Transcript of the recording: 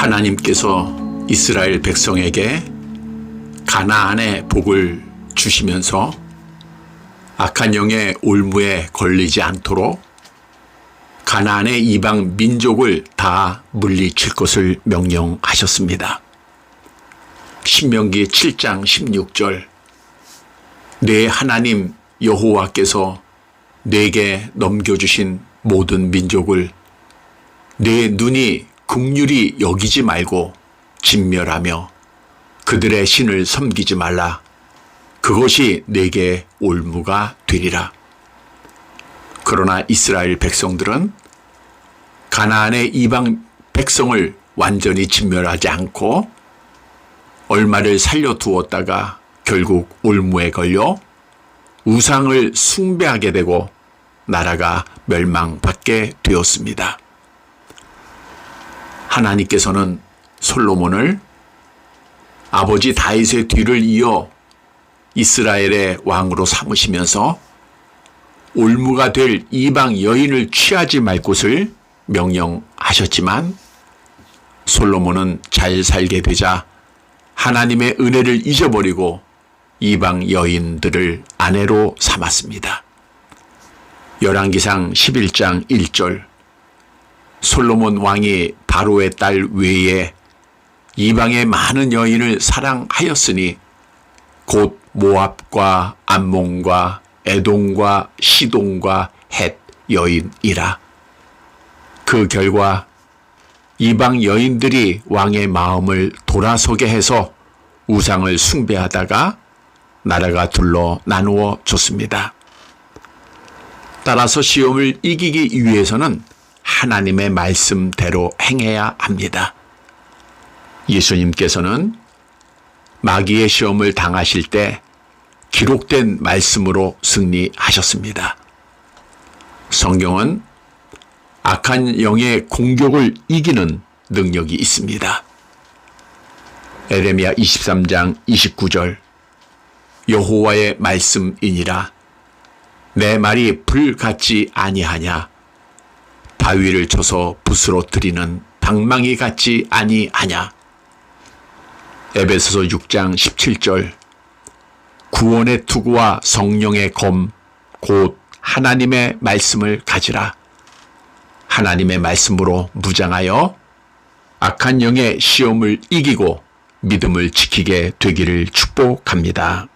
하나님께서 이스라엘 백성에게 가나안의 복을 주시면서 악한 영의 올무에 걸리지 않도록 가나안의 이방 민족을 다 물리칠 것을 명령하셨습니다. 신명기 7장 16절 내 하나님 여호와께서 내게 넘겨주신 모든 민족을 내 눈이 극률이 여기지 말고 진멸하며 그들의 신을 섬기지 말라. 그것이 내게 올무가 되리라. 그러나 이스라엘 백성들은 가나안의 이방 백성을 완전히 진멸하지 않고 얼마를 살려두었다가 결국 올무에 걸려 우상을 숭배하게 되고 나라가 멸망받게 되었습니다. 하나님께서는 솔로몬을 아버지 다윗의 뒤를 이어 이스라엘의 왕으로 삼으시면서 올무가 될 이방 여인을 취하지 말 것을 명령하셨지만 솔로몬은 잘 살게 되자 하나님의 은혜를 잊어버리고 이방 여인들을 아내로 삼았습니다. 열왕기상 11장 1절 솔로몬 왕이 바로의 딸 외에 이방의 많은 여인을 사랑하였으니 곧 모압과 암몬과 에돔과 시돈과 헷 여인이라. 그 결과 이방 여인들이 왕의 마음을 돌아서게 해서 우상을 숭배하다가 나라가 둘러 나누어 졌습니다. 따라서 시험을 이기기 위해서는 하나님의 말씀대로 행해야 합니다. 예수님께서는 마귀의 시험을 당하실 때 기록된 말씀으로 승리하셨습니다. 성경은 악한 영의 공격을 이기는 능력이 있습니다. 에레미야 23장 29절 여호와의 말씀이니라 내 말이 불 같지 아니하냐 바위를 쳐서 들이는 방망이 같지 아니하냐? 에베소서 6장 17절. 구원의 투구와 성령의 검 곧 하나님의 말씀을 가지라. 하나님의 말씀으로 무장하여 악한 영의 시험을 이기고 믿음을 지키게 되기를 축복합니다.